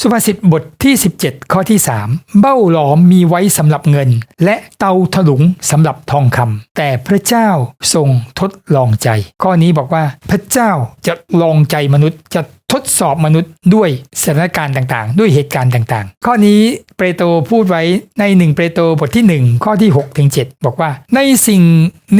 สุภาษิตบทที่ 17 ข้อที่ 3 เบ้าหลอมมีไว้สำหรับเงิน และเตาถลุงสำหรับทองคำแต่พระเจ้าทรงทดลองใจ ข้อนี้บอกว่าพระเจ้าจะลองใจมนุษย์จะ ทดสอบมนุษย์ด้วยสถานการณ์ต่างๆ ด้วยเหตุการณ์ต่างๆ ข้อนี้เปโตรพูดไว้ในหนึ่งเปโตรบทที่ 1 ข้อที่6ถึง7บอกว่า ในสิ่ง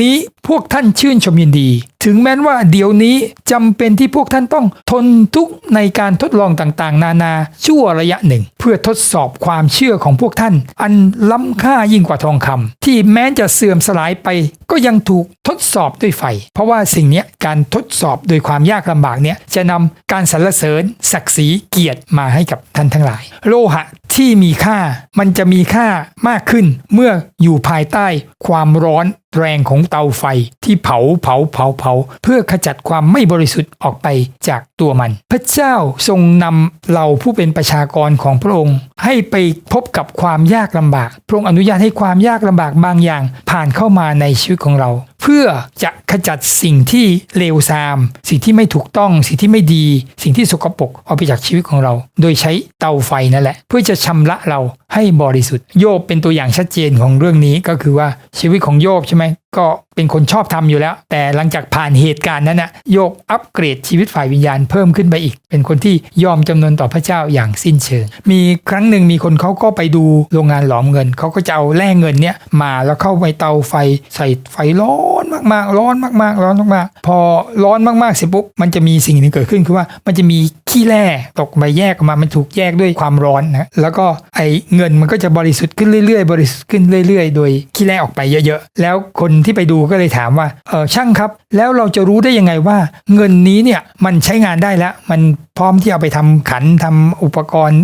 นี้พวกท่านชื่นชมยินดี ถึงแม้ว่าเดี๋ยวนี้จำเป็นที่พวกท่านต้องทนทุกข์ในการทดลองต่างๆ นานาชั่วระยะหนึ่งเพื่อทดสอบความเชื่อของพวกท่าน อันล้ำค่ายิ่งกว่าทองคำที่แม้จะเสื่อมสลายไป ก็ยังถูกทดสอบด้วยไฟ เพราะว่าสิ่งนี้การทดสอบโดยความยากลำบากเนี้ยจะนำการสรรเสริญ ศักดิ์ศรีเกียรติมาให้กับท่านทั้งหลาย โลหะที่มีค่ามันจะมีค่ามากขึ้นเมื่ออยู่ภายใต้ความร้อน แรงของเตาไฟที่เผาเผาเผาเผา เพื่อขจัดความไม่บริสุทธิ์ออกไปจากตัวมัน พระเจ้าทรงนำเราผู้เป็นประชากรของพระองค์ ให้ไปพบกับความยากลำบาก พระองค์อนุญาตให้ความยากลำบากบางอย่าง ผ่านเข้ามาในชีวิตของเรา พื่อจะขจัดสิ่งที่เลวทราม สิ่งที่ไม่ถูกต้อง สิ่งที่ไม่ดี สิ่งที่สกปรกออกไปจากชีวิตของเรา โดยใช้เตาไฟนั่นแหละ เพื่อจะชำระเราให้บริสุทธิ์ โยบเป็นตัวอย่างชัดเจนของเรื่องนี้ก็คือว่าชีวิตของโยบใช่ไหมก็เป็นคนชอบทำอยู่แล้ว แต่หลังจากผ่านเหตุการณ์นั้นนะโยบอัปเกรดชีวิตฝ่ายวิญญาณเพิ่มขึ้นไปอีก เป็นคนที่ยอมจำนนต่อพระเจ้าอย่างสิ้นเชิง มีครั้งหนึ่งมีคนเขาก็ไปดูโรงงานหลอมเงิน เขาก็จะเอาแร่เงินเนี้ยมาแล้วเข้าไปเตาไฟใส่ไฟร้อนมากๆ ร้อนมากๆ ร้อนมากๆ พอร้อนมากๆเสร็จปุ๊บมันจะมีสิ่งหนึ่งเกิดขึ้นคือว่ามันจะมีขี้แร่ตกไปแยกออกมา มันถูกแยกด้วยความร้อนนะ แล้วก็ไอ้เงินมันก็จะบริสุทธิ์ขึ้นเรื่อยๆ บริสุทธิ์ขึ้นเรื่อย ๆ โดยขี้แร่ออกไปเยอะๆ แล้วคนที่ไปดูก็เลยถามว่าเออช่างครับ แล้วเราจะรู้ได้ยังไงว่า เงินนี้เนี่ยมันใช้งานได้แล้ว มันพร้อมที่เอาไปทำขันทำอุปกรณ์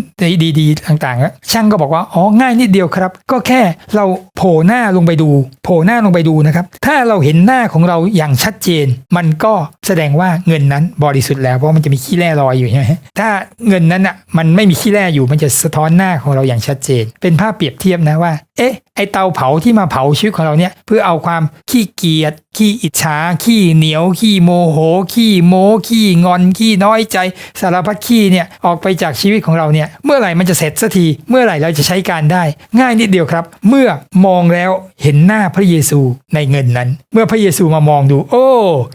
ดีๆต่างๆแล้วช่างก็บอกว่าอ๋อง่ายนิดเดียวครับ ก็แค่เรา ผล่หน้าลงไปดู โผล่หน้าลงไปดูนะครับ ถ้าเราเห็นหน้าของเราอย่างชัดเจน มันก็แสดงว่าเงินนั้นบริสุทธิ์แล้วเพราะมันจะมีขี้แร่ลอยอยู่ใช่ไหมถ้าเงินนั้นอะมันไม่มีขี้แร่อยู่มันจะสะท้อนหน้าของเราอย่างชัดเจน เป็นภาพเปรียบเทียบนะว่า เอ๊ะไอเตาเผาที่มาเผาชีวิตของเราเนี่ยเพื่อเอาความขี้เกียจขี้อิจฉาขี้เหนียวขี้โมโหขี้โมขี้งอนขี้น้อยใจ สารพัดขี้เนี่ยออกไปจากชีวิตของเราเนี่ยเมื่อไหร่มันจะเสร็จสักที เมื่อไหร่เราจะใช้การได้ ง่ายนิดเดียวครับ เมื่อมองแล้วเห็นหน้าพระเยซูในเงินนั้น เมื่อพระเยซูมามองดู โอ้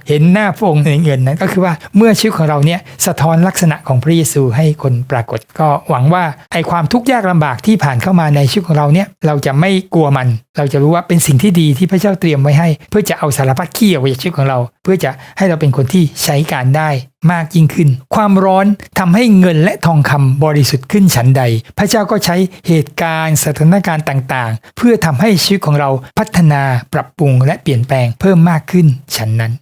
เห็นหน้าพระองค์ในเงินนั้น ก็คือว่าเมื่อชีวิตของเราเนี่ยสะท้อนลักษณะของพระเยซูให้คนปรากฏก็หวังว่าไอความทุกข์ยากลำบากที่ผ่านเข้ามาในชีวิตของเราเนี่ยเราจะไม่กลัวมัน เราจะรู้ว่าเป็นสิ่งที่ดีที่พระเจ้าเตรียมไว้ให้ เพื่อจะเอาสารพัดขี้ออกไปจากชีวิตของเรา พื่อจะให้เราเป็นคนที่ใช้การได้มากยิ่งขึ้น ความร้อนทำให้เงินและทองคำบริสุทธิ์ขึ้นฉันใด พระเจ้าก็ใช้เหตุการณ์สถานการณ์ต่างๆ เพื่อทำให้ชีวิตของเราพัฒนาปรับปรุงและเปลี่ยนแปลงเพิ่มมากขึ้นฉันนั้น